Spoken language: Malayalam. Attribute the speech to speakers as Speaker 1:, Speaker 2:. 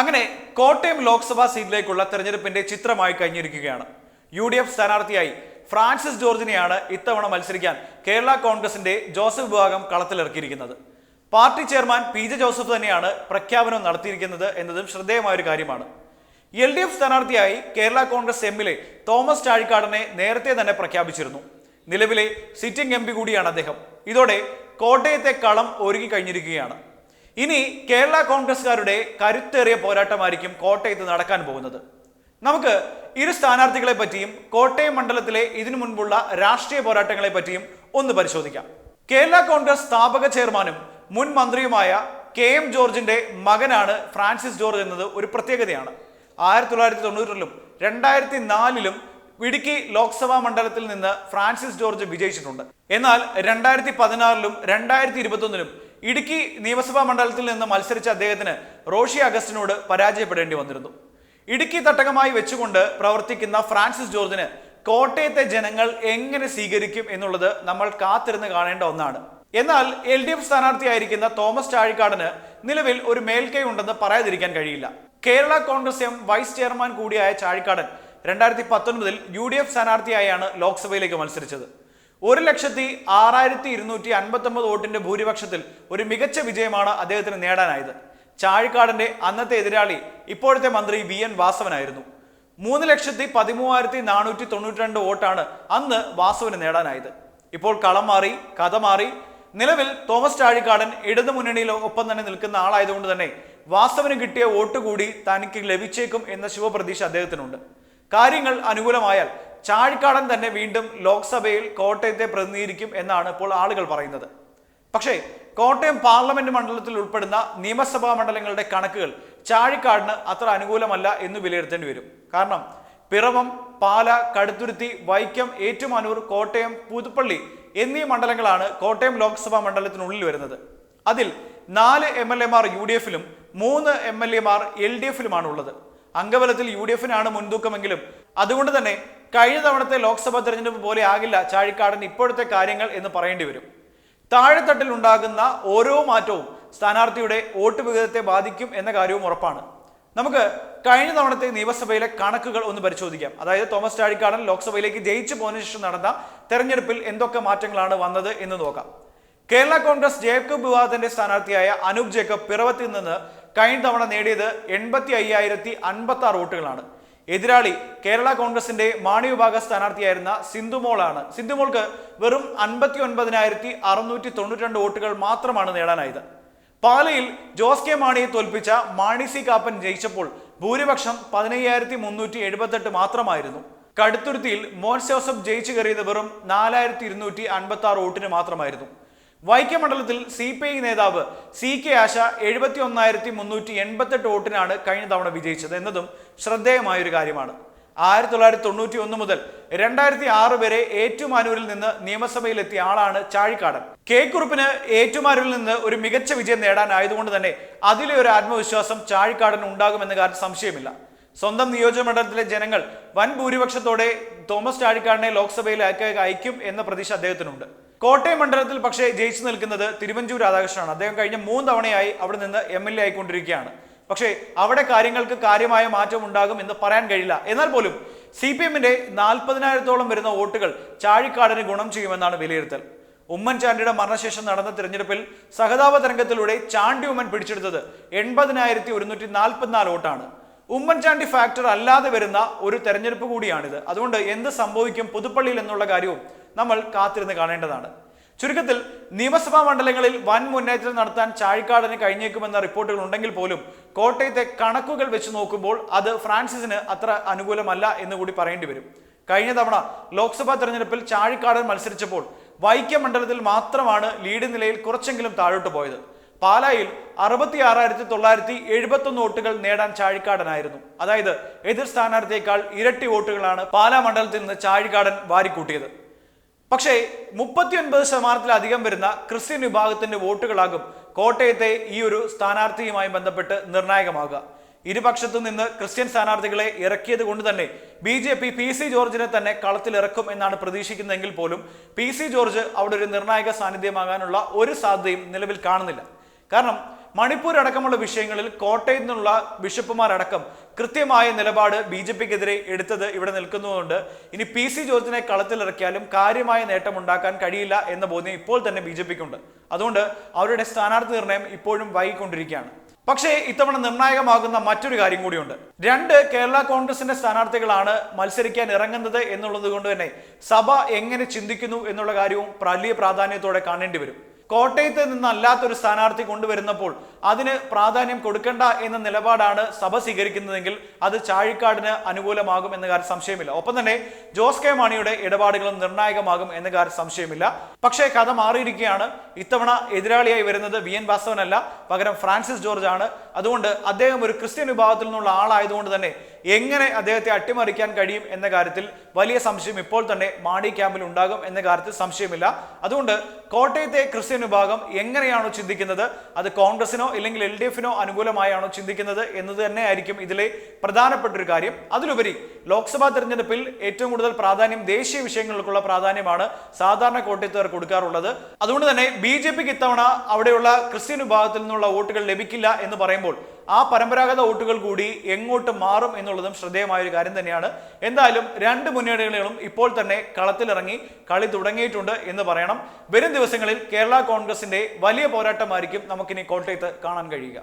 Speaker 1: അങ്ങനെ കോട്ടയം ലോക്സഭാ സീറ്റിലേക്കുള്ള തെരഞ്ഞെടുപ്പിന്റെ ചിത്രമായി കഴിഞ്ഞിരിക്കുകയാണ്. യു ഡി എഫ് സ്ഥാനാർത്ഥിയായി ഫ്രാൻസിസ് ജോർജിനെയാണ് ഇത്തവണ മത്സരിക്കാൻ കേരള കോൺഗ്രസിന്റെ ജോസഫ് വിഭാഗം കളത്തിലിറക്കിയിരിക്കുന്നത്. Party chairman P J Joseph തന്നെയാണ് പ്രഖ്യാപനം നടത്തിയിരിക്കുന്നത് എന്നതും ശ്രദ്ധേയമായ ഒരു കാര്യമാണ്. എൽ ഡി എഫ് സ്ഥാനാർത്ഥിയായി കേരള കോൺഗ്രസ് എമ്മിലെ തോമസ് ചാഴിക്കാടനെ നേരത്തെ തന്നെ പ്രഖ്യാപിച്ചിരുന്നു. നിലവിലെ സിറ്റിംഗ് എം കൂടിയാണ് അദ്ദേഹം. ഇതോടെ കോട്ടയത്തെ കളം ഒരുങ്ങി കഴിഞ്ഞിരിക്കുകയാണ്. ഇനി കേരള കോൺഗ്രസ്സുകാരുടെ കരുത്തേറിയ പോരാട്ടമായിരിക്കും കോട്ടയത്ത് നടക്കാൻ പോകുന്നത്. നമുക്ക് ഇരു സ്ഥാനാർത്ഥികളെ പറ്റിയും കോട്ടയം മണ്ഡലത്തിലെ ഇതിനു മുൻപുള്ള രാഷ്ട്രീയ പോരാട്ടങ്ങളെ പറ്റിയും ഒന്ന് പരിശോധിക്കാം. കേരള കോൺഗ്രസ് സ്ഥാപക ചെയർമാനും മുൻ മന്ത്രിയുമായ കെ എം ജോർജിന്റെ മകനാണ് ഫ്രാൻസിസ് ജോർജ് എന്നത് ഒരു പ്രത്യേകതയാണ്. ആയിരത്തി തൊള്ളായിരത്തി തൊണ്ണൂറിലും രണ്ടായിരത്തി നാലിലും ഇടുക്കി ലോക്സഭാ മണ്ഡലത്തിൽ നിന്ന് ഫ്രാൻസിസ് ജോർജ് വിജയിച്ചിട്ടുണ്ട്. എന്നാൽ രണ്ടായിരത്തി പതിനാറിലും രണ്ടായിരത്തി ഇരുപത്തൊന്നിലും ഇടുക്കി നിയമസഭാ മണ്ഡലത്തിൽ നിന്ന് മത്സരിച്ച അദ്ദേഹത്തിന് റോഷി അഗസ്റ്റിനോട് പരാജയപ്പെടേണ്ടി വന്നിരുന്നു. ഇടുക്കി തട്ടകമായി വെച്ചുകൊണ്ട് പ്രവർത്തിക്കുന്ന ഫ്രാൻസിസ് ജോർജിന് കോട്ടയത്തെ ജനങ്ങൾ എങ്ങനെ സ്വീകരിക്കും എന്നുള്ളത് നമ്മൾ കാത്തിരുന്ന് കാണേണ്ട ഒന്നാണ്. എന്നാൽ എൽ ഡി എഫ് സ്ഥാനാർത്ഥിയായിരിക്കുന്ന തോമസ് ചാഴിക്കാടന് നിലവിൽ ഒരു മേൽക്കൈ ഉണ്ടെന്ന് പറയാതിരിക്കാൻ കഴിയില്ല. Kerala Congress M vice chairman കൂടിയായ ചാഴിക്കാടൻ രണ്ടായിരത്തി പത്തൊൻപതിൽ യു ഡി എഫ് സ്ഥാനാർത്ഥിയായാണ് ലോക്സഭയിലേക്ക് മത്സരിച്ചത്. ഒരു ലക്ഷത്തി ആറായിരത്തി ഇരുന്നൂറ്റി അൻപത്തി ഒമ്പത് വോട്ടിന്റെ ഭൂരിപക്ഷത്തിൽ ഒരു മികച്ച വിജയമാണ് അദ്ദേഹത്തിന് നേടാനായത്. ചാഴിക്കാടന്റെ അന്നത്തെ എതിരാളി ഇപ്പോഴത്തെ മന്ത്രി വി എൻ വാസവനായിരുന്നു. മൂന്ന് ലക്ഷത്തി പതിമൂവായിരത്തി നാനൂറ്റി തൊണ്ണൂറ്റി രണ്ട് വോട്ടാണ് അന്ന് വാസുവിന് നേടാനായത്. ഇപ്പോൾ കളം മാറി കഥ മാറി. നിലവിൽ തോമസ് ചാഴിക്കാടൻ ഇടതു മുന്നണിയിൽ ഒപ്പം തന്നെ നിൽക്കുന്ന ആളായതുകൊണ്ട് തന്നെ വാസവന് കിട്ടിയ വോട്ട് കൂടി തനിക്ക് ലഭിച്ചേക്കും എന്ന ശുഭപ്രതീക്ഷ അദ്ദേഹത്തിനുണ്ട്. കാര്യങ്ങൾ അനുകൂലമായാൽ ചാഴിക്കാടൻ തന്നെ വീണ്ടും ലോക്സഭയിൽ കോട്ടയത്തെ പ്രതിനിധീകരിക്കും എന്നാണ് ഇപ്പോൾ ആളുകൾ പറയുന്നത്. പക്ഷേ കോട്ടയം പാർലമെന്റ് മണ്ഡലത്തിൽ ഉൾപ്പെടുന്ന നിയമസഭാ മണ്ഡലങ്ങളുടെ കണക്കുകൾ ചാഴിക്കാടിന് അത്ര അനുകൂലമല്ല എന്ന് വിലയിരുത്തേണ്ടി വരും. കാരണം പിറവം പാല കടുത്തുരുത്തി വൈക്കം ഏറ്റുമാനൂർ കോട്ടയം പുതുപ്പള്ളി എന്നീ മണ്ഡലങ്ങളാണ് കോട്ടയം ലോക്സഭാ മണ്ഡലത്തിനുള്ളിൽ വരുന്നത്. അതിൽ നാല് എം എൽ എമാർ യു ഡി എഫിലും മൂന്ന് എം എൽ എമാർ എൽ ഡി എഫിലുമാണ് ഉള്ളത് അംഗബലത്തിൽ യു ഡി എഫിനാണ് മുൻതൂക്കമെങ്കിലും. അതുകൊണ്ട് തന്നെ കഴിഞ്ഞ തവണത്തെ ലോക്സഭാ തെരഞ്ഞെടുപ്പ് പോലെ ആകില്ല ചാഴിക്കാടൻ ഇപ്പോഴത്തെ കാര്യങ്ങൾ എന്ന് പറയേണ്ടി വരും. താഴെത്തട്ടിൽ ഉണ്ടാകുന്ന ഓരോ മാറ്റവും സ്ഥാനാർത്ഥിയുടെ വോട്ട് വിഹിതത്തെ ബാധിക്കും എന്ന കാര്യവും ഉറപ്പാണ്. നമുക്ക് കഴിഞ്ഞ തവണത്തെ നിയമസഭയിലെ കണക്കുകൾ ഒന്ന് പരിശോധിക്കാം. അതായത് തോമസ് ചാഴിക്കാടൻ ലോക്സഭയിലേക്ക് ജയിച്ചു പോയതിനു ശേഷം നടന്ന തെരഞ്ഞെടുപ്പിൽ എന്തൊക്കെ മാറ്റങ്ങളാണ് വന്നത് എന്ന് നോക്കാം. കേരള കോൺഗ്രസ് ജേക്കബ് വിവാദത്തിന്റെ സ്ഥാനാർത്ഥിയായ അനൂപ് ജേക്കബ് പിറവത്തിൽ നിന്ന് കഴിഞ്ഞ തവണ നേടിയത് എൺപത്തി അയ്യായിരത്തി അൻപത്തി ആറ് വോട്ടുകളാണ്. എതിരാളി കേരള കോൺഗ്രസിന്റെ മാണി വിഭാഗ സ്ഥാനാർത്ഥിയായിരുന്ന സിന്ധുമോളാണ് സിന്ധുമോൾക്ക് വെറും അൻപത്തി ഒൻപതിനായിരത്തി അറുന്നൂറ്റി തൊണ്ണൂറ്റി രണ്ട് വോട്ടുകൾ മാത്രമാണ് നേടാനായത്. പാലയിൽ ജോസ് കെ മാണിയെ തോൽപ്പിച്ച മാണി സി കാപ്പൻ ജയിച്ചപ്പോൾ ഭൂരിപക്ഷം പതിനയ്യായിരത്തി മുന്നൂറ്റി എഴുപത്തെട്ട് മാത്രമായിരുന്നു. കടുത്തുരുത്തിയിൽ മോൻസ് ജോസഫ് ജയിച്ചു കയറിയത് വെറും നാലായിരത്തി ഇരുന്നൂറ്റി അൻപത്തി ആറ് വോട്ടിന് മാത്രമായിരുന്നു. വൈക്കം മണ്ഡലത്തിൽ സി പി ഐ നേതാവ് സി കെ ആശ എഴുപത്തി ഒന്നായിരത്തി മുന്നൂറ്റി എൺപത്തെട്ട് വോട്ടിനാണ് കഴിഞ്ഞ തവണ വിജയിച്ചത് എന്നതും ശ്രദ്ധേയമായ ഒരു കാര്യമാണ്. ആയിരത്തി തൊള്ളായിരത്തി തൊണ്ണൂറ്റി ഒന്ന് മുതൽ രണ്ടായിരത്തി ആറ് വരെ ഏറ്റുമാനൂരിൽ നിന്ന് നിയമസഭയിലെത്തിയ ആളാണ് ചാഴിക്കാടൻ. കെ കുറുപ്പിന് ഏറ്റുമാനൂരിൽ നിന്ന് ഒരു മികച്ച വിജയം നേടാനായതുകൊണ്ട് തന്നെ അതിലെ ഒരു ആത്മവിശ്വാസം ചാഴിക്കാടൻ ഉണ്ടാകുമെന്ന കാര്യം സംശയമില്ല. സ്വന്തം നിയോജക മണ്ഡലത്തിലെ ജനങ്ങൾ വൻ ഭൂരിപക്ഷത്തോടെ തോമസ് ചാഴിക്കാടിനെ ലോക്സഭയിലേക്ക് അയക്കും എന്ന പ്രതീക്ഷ അദ്ദേഹത്തിനുണ്ട്. കോട്ടയം മണ്ഡലത്തിൽ പക്ഷേ ജയിച്ചു നിൽക്കുന്നത് തിരുവഞ്ചൂർ രാധാകൃഷ്ണനാണ്. അദ്ദേഹം കഴിഞ്ഞ മൂന്ന് തവണയായി അവിടെ നിന്ന് എം എൽ എ ആയിക്കൊണ്ടിരിക്കുകയാണ്. പക്ഷേ അവിടെ കാര്യങ്ങൾക്ക് കാര്യമായ മാറ്റം ഉണ്ടാകും എന്ന് പറയാൻ കഴിയില്ല. എന്നാൽ പോലും സി പി എമ്മിന്റെ നാൽപ്പതിനായിരത്തോളം വരുന്ന വോട്ടുകൾ ചാഴിക്കാടിന് ഗുണം ചെയ്യുമെന്നാണ് വിലയിരുത്തൽ. ഉമ്മൻചാണ്ടിയുടെ മരണശേഷം നടന്ന തിരഞ്ഞെടുപ്പിൽ സഹതാപ തരംഗത്തിലൂടെ ചാണ്ടി ഉമ്മൻ പിടിച്ചെടുത്തത് എൺപതിനായിരത്തി ഒരുന്നൂറ്റി നാൽപ്പത്തിനാല് വോട്ടാണ്. ഉമ്മൻചാണ്ടി ഫാക്ടർ അല്ലാതെ വരുന്ന ഒരു തെരഞ്ഞെടുപ്പ് കൂടിയാണിത്. അതുകൊണ്ട് എന്ത് സംഭവിക്കും പുതുപ്പള്ളിയിൽ എന്നുള്ള കാര്യവും നമ്മൾ കാത്തിരുന്ന് കാണേണ്ടതാണ്. ചുരുക്കത്തിൽ നിയമസഭാ മണ്ഡലങ്ങളിൽ വൻ മുന്നേറ്റം നടത്താൻ ചാഴിക്കാടന് കഴിഞ്ഞേക്കുമെന്ന റിപ്പോർട്ടുകൾ ഉണ്ടെങ്കിൽ പോലും കോട്ടയത്തെ കണക്കുകൾ വെച്ച് നോക്കുമ്പോൾ അത് ഫ്രാൻസിസിന് അത്ര അനുകൂലമല്ല എന്ന് കൂടി പറയേണ്ടി വരും. കഴിഞ്ഞ തവണ ലോക്സഭാ തെരഞ്ഞെടുപ്പിൽ ചാഴിക്കാടൻ മത്സരിച്ചപ്പോൾ വൈക്കം മണ്ഡലത്തിൽ മാത്രമാണ് ലീഡ് നിലയിൽ കുറച്ചെങ്കിലും താഴോട്ട് പോയത്. പാലായിൽ അറുപത്തി ആറായിരത്തി തൊള്ളായിരത്തി എഴുപത്തൊന്ന് വോട്ടുകൾ നേടാൻ ചാഴിക്കാടനായിരുന്നു. അതായത് എതിർ സ്ഥാനാർത്ഥിയേക്കാൾ ഇരട്ടി വോട്ടുകളാണ് പാലാ മണ്ഡലത്തിൽ നിന്ന് ചാഴിക്കാടൻ വാരിക്കൂട്ടിയത്. പക്ഷേ മുപ്പത്തിയൊൻപത് ശതമാനത്തിലധികം വരുന്ന ക്രിസ്ത്യൻ വിഭാഗത്തിന്റെ വോട്ടുകളാകും കോട്ടയത്തെ ഈ ഒരു സ്ഥാനാർത്ഥിയുമായി ബന്ധപ്പെട്ട് നിർണായകമാകുക. ഇരുപക്ഷത്തു നിന്ന് ക്രിസ്ത്യൻ സ്ഥാനാർത്ഥികളെ ഇറക്കിയത് കൊണ്ട് തന്നെ B J P P C ജോർജിനെ തന്നെ കളത്തിലിറക്കും എന്നാണ് പ്രതീക്ഷിക്കുന്നതെങ്കിൽ പോലും പി സി ജോർജ് അവിടെ ഒരു നിർണായക സാന്നിധ്യമാകാനുള്ള ഒരു സാധ്യതയും നിലവിൽ കാണുന്നില്ല. കാരണം മണിപ്പൂർ അടക്കമുള്ള വിഷയങ്ങളിൽ കോട്ടയത്തു നിന്നുള്ള ബിഷപ്പുമാരടക്കം കൃത്യമായ നിലപാട് ബി ജെ പിക്കെതിരെ എടുത്തത് ഇവിടെ നിൽക്കുന്നതുകൊണ്ട് ഇനി പി സി ജോർജിനെ കളത്തിലിറക്കിയാലും കാര്യമായ നേട്ടം ഉണ്ടാക്കാൻ കഴിയില്ല എന്ന ബോധ്യം ഇപ്പോൾ തന്നെ ബി ജെ പിക്കുണ്ട്. അതുകൊണ്ട് അവരുടെ സ്ഥാനാർത്ഥി നിർണയം ഇപ്പോഴും വൈകിക്കൊണ്ടിരിക്കുകയാണ്. പക്ഷേ ഇത്തവണ നിർണായകമാകുന്ന മറ്റൊരു കാര്യം കൂടിയുണ്ട്. രണ്ട് കേരള കോൺഗ്രസിന്റെ സ്ഥാനാർത്ഥികളാണ് മത്സരിക്കാൻ ഇറങ്ങുന്നത് എന്നുള്ളത് കൊണ്ട് തന്നെ സഭ എങ്ങനെ ചിന്തിക്കുന്നു എന്നുള്ള കാര്യവും വലിയ പ്രാധാന്യത്തോടെ കാണേണ്ടി വരും. കോട്ടയത്ത് നിന്നല്ലാത്തൊരു സ്ഥാനാർത്ഥി കൊണ്ടുവരുന്നപ്പോൾ അതിന് പ്രാധാന്യം കൊടുക്കേണ്ട എന്ന നിലപാടാണ് സഭ സ്വീകരിക്കുന്നതെങ്കിൽ അത് ചാഴിക്കാടിന് അനുകൂലമാകും എന്ന കാര്യം സംശയമില്ല. ഒപ്പം തന്നെ ജോസ് കെ മാണിയുടെ ഇടപാടുകളും നിർണായകമാകും എന്ന കാര്യം സംശയമില്ല. പക്ഷേ കഥ മാറിയിരിക്കുകയാണ്. ഇത്തവണ എതിരാളിയായി വരുന്നത് വി എൻ വാസവനല്ല. പകരം ഫ്രാൻസിസ് ജോർജ് ആണ് അതുകൊണ്ട് അദ്ദേഹം ഒരു ക്രിസ്ത്യൻ വിഭാഗത്തിൽ നിന്നുള്ള ആളായതുകൊണ്ട് തന്നെ എങ്ങനെ അദ്ദേഹത്തെ അട്ടിമറിക്കാൻ കഴിയും എന്ന കാര്യത്തിൽ വലിയ സംശയം ഇപ്പോൾ തന്നെ മാണി ക്യാമ്പിൽ ഉണ്ടാകും എന്ന കാര്യത്തിൽ സംശയമില്ല. അതുകൊണ്ട് കോട്ടയത്തെ ക്രിസ്ത്യൻ വിഭാഗം എങ്ങനെയാണോ ചിന്തിക്കുന്നത്? അത് കോൺഗ്രസിനോ അല്ലെങ്കിൽ എൽ ഡി എഫിനോ അനുകൂലമായാണോ ചിന്തിക്കുന്നത് എന്നത് തന്നെ ആയിരിക്കും ഇതിലെ പ്രധാനപ്പെട്ട ഒരു കാര്യം. അതിലുപരി ലോക്സഭാ തെരഞ്ഞെടുപ്പിൽ ഏറ്റവും കൂടുതൽ പ്രാധാന്യം ദേശീയ വിഷയങ്ങൾക്കുള്ള പ്രാധാന്യമാണ് സാധാരണ കോട്ടയത്തുകാർ കൊടുക്കാറുള്ളത്. അതുകൊണ്ട് തന്നെ ബി ജെ പിക്ക് ഇത്തവണ അവിടെയുള്ള ക്രിസ്ത്യൻ വിഭാഗത്തിൽ നിന്നുള്ള വോട്ടുകൾ ലഭിക്കില്ല എന്ന് പറയുമ്പോൾ ആ പരമ്പരാഗത വോട്ടുകൾ കൂടി എങ്ങോട്ട് മാറും എന്നുള്ളതും ശ്രദ്ധേയമായ ഒരു കാര്യം തന്നെയാണ്. എന്തായാലും രണ്ട് മുന്നണികളും ഇപ്പോൾ തന്നെ കളത്തിലിറങ്ങി കളി തുടങ്ങിയിട്ടുണ്ട് എന്ന് പറയണം. വരും ദിവസങ്ങളിൽ കേരള കോൺഗ്രസിന്റെ വലിയ പോരാട്ടമായിരിക്കും നമുക്കിനി കോട്ടയത്ത് കാണാൻ കഴിയുക.